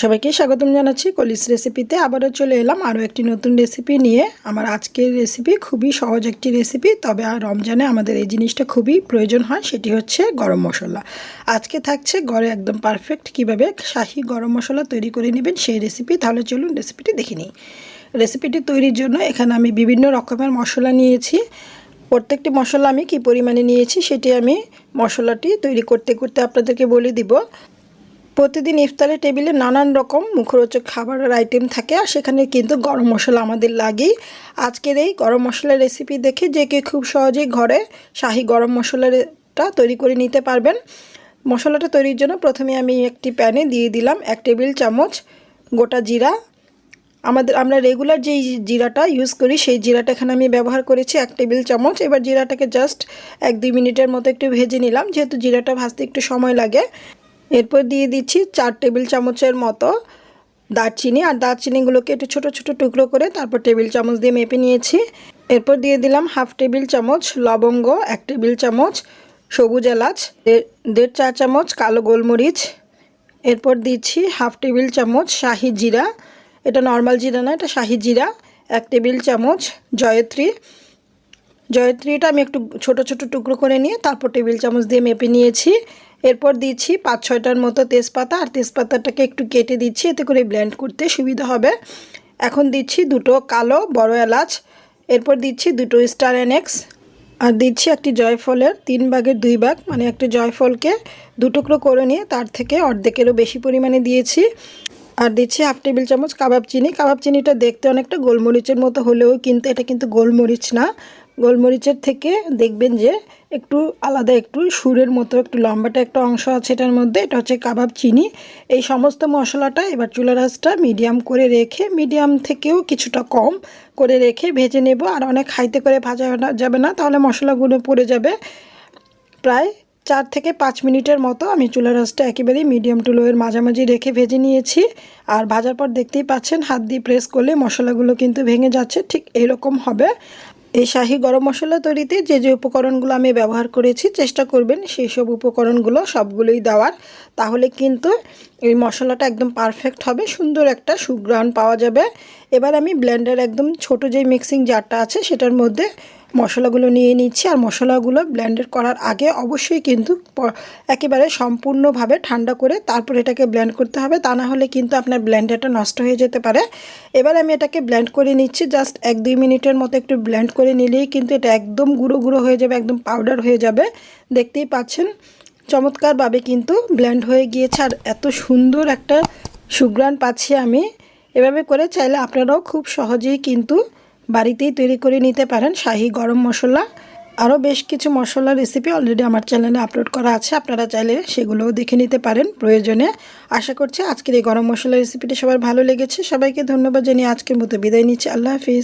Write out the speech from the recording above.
সবাইকে স্বাগতম জানাচ্ছি কলিস রেসিপিতে আবারও চলে এলাম আরও একটি নতুন রেসিপি নিয়ে। আমার আজকের রেসিপি খুবই সহজ একটি রেসিপি তবে আর রমজানে আমাদের এই জিনিসটা খুবই প্রয়োজন হয়, সেটি হচ্ছে গরম মশলা। আজকে থাকছে ঘরে একদম পারফেক্ট কীভাবে শাহি গরম মশলা তৈরি করে নেবেন সেই রেসিপি তাহলে চলুন রেসিপিটি দেখে নিই। রেসিপিটি তৈরির জন্য এখানে আমি বিভিন্ন রকমের মশলা নিয়েছি। প্রত্যেকটি মশলা আমি কি পরিমাণে নিয়েছি সেটি আমি মশলাটি তৈরি করতে করতে আপনাদেরকে বলে দিব। প্রতিদিন ইফতারের টেবিলে নানান রকম মুখরোচক খাবারের আইটেম থাকে আর সেখানে কিন্তু গরম মশলা আমাদের লাগেই। আজকের এই গরম মশলার রেসিপি দেখে যে কেউ খুব সহজেই ঘরে শাহি গরম মশলাটা তৈরি করে নিতে পারবেন। মশলাটা তৈরির জন্য প্রথমে আমি একটি প্যানে দিয়ে দিলাম এক টেবিল চামচ গোটা জিরা। আমাদের, আমরা রেগুলার যেই জিরাটা ইউজ করি সেই জিরাটা এখানে আমি ব্যবহার করেছি এক টেবিল চামচ। এবার জিরাটাকে জাস্ট এক দুই মিনিটের মতো একটু ভেজে নিলাম। যেহেতু জিরাটা ভাজতে একটু সময় লাগে এরপর দিয়ে দিচ্ছি চার টেবিল চামচের মতো দারচিনি, আর দারচিনিগুলোকে একটু ছোট ছোট টুকরো করে তারপর টেবিল চামচ দিয়ে মেপে নিয়েছি। এরপর দিয়ে দিলাম হাফ টেবিল চামচ লবঙ্গ, এক টেবিল চামচ সবুজ এলাচ দেড় চা চামচ কালো গোলমরিচ। এরপর দিচ্ছি হাফ টেবিল চামচ শাহি জিরা। এটা নর্মাল জিরা না, এটা শাহি জিরা। এক টেবিল চামচ জয়ত্রী। জয়ত্রীটা আমি একটু ছোট ছোট টুকরো করে নিয়ে তারপর টেবিল চামচ দিয়ে মেপে নিয়েছি। এরপর দিচ্ছি পাঁচ ছয়টার মতো তেজপাতা, আর তেজপাতাটাকে একটু কেটে দিচ্ছি, এতে করে ব্লেন্ড করতে সুবিধা হবে। এখন দিচ্ছি দুটো কালো, বড় এলাচ, এরপর দিচ্ছি দুটো স্টার এনেক্স আর দিচ্ছি একটি জয়ফলের, তিন ভাগের দুই ভাগ মানে একটি জয়ফলকে দুটুকরো করে নিয়ে তার থেকে অর্ধেকেরও বেশি পরিমাণে দিয়েছি। আর দিচ্ছি হাফ টেবিল চামচ কাবাব চিনি। কাবাব চিনিটা দেখতে অনেকটা গোলমরিচের মতো হলেও কিন্তু, এটা কিন্তু গোলমরিচ না। গোলমরিচের থেকে দেখবেন যে একটু আলাদা, একটু সুরের মতো, একটু লম্বাটা একটা অংশ আছে এটার মধ্যে, এটা হচ্ছে কাবাব চিনি। এই সমস্ত মশলাটা এবার চুলা আঁচটা মিডিয়াম করে রেখে, মিডিয়াম থেকেও কিছুটা কম করে রেখে ভেজে নেব। আর অনেক হাইতে করে ভাজা যাবে না, তাহলে মশলাগুলো পড়ে যাবে। প্রায় চার থেকে পাঁচ মিনিটের মতো আমি চুলা আঁচটা একেবারেই মিডিয়াম টু লোয়ের মাঝামাঝি রেখে ভেজে নিয়েছি। আর ভাজার পর দেখতেই পাচ্ছেন, হাত দিয়ে প্রেস করলে মশলাগুলো কিন্তু ভেঙে যাচ্ছে, ঠিক এরকম হবে। এই শাহি গরম মশলা তৈরিতে যে যে উপকরণগুলো আমি ব্যবহার করেছি, চেষ্টা করবেন সেই সব উপকরণগুলো সবগুলোই দেওয়ার। তাহলে কিন্তু এই মশলাটা একদম পারফেক্ট হবে, সুন্দর একটা সুগ্রাহণ পাওয়া যাবে। এবার আমি ব্লেন্ডার একদম ছোট যে মিক্সিং জারটা আছে, সেটার মধ্যে মশলাগুলো নিয়ে নিচ্ছি। আর মশলাগুলো ব্লেন্ডেড করার আগে অবশ্যই কিন্তু একেবারে সম্পূর্ণভাবে ঠান্ডা করে তারপর এটাকে ব্লেন্ড করতে হবে। তা না হলে কিন্তু আপনার ব্লেন্ডারটা নষ্ট হয়ে যেতে পারে। এবার আমি এটাকে ব্লেন্ড করে নিচ্ছি। জাস্ট এক দুই মিনিটের মতো একটু ব্লেন্ড করে নিলেই কিন্তু এটা একদম গুঁড়ো গুঁড়ো হয়ে যাবে, একদম পাউডার হয়ে যাবে। দেখতেই পাচ্ছেন? চমৎকারভাবে কিন্তু ব্লেন্ড হয়ে গিয়েছে। আর এত সুন্দর একটা সুগ্রান পাচ্ছি আমি। এভাবে করে চাইলে আপনারাও খুব সহজেই কিন্তু বাড়িতেই তৈরি করে নিতে পারেন শাহি গরম মশলা। আরও বেশ কিছু মশলা রেসিপি অলরেডি আমার চ্যানেলে আপলোড করা আছে, আপনারা চাইলে সেগুলোও দেখে নিতে পারেন প্রয়োজনে। আশা করছি আজকের এই গরম মশলা রেসিপিটি সবার ভালো লেগেছে। সবাইকে ধন্যবাদ জানিয়ে আজকের মতো বিদায় নিচ্ছি। আল্লাহ হাফিজ।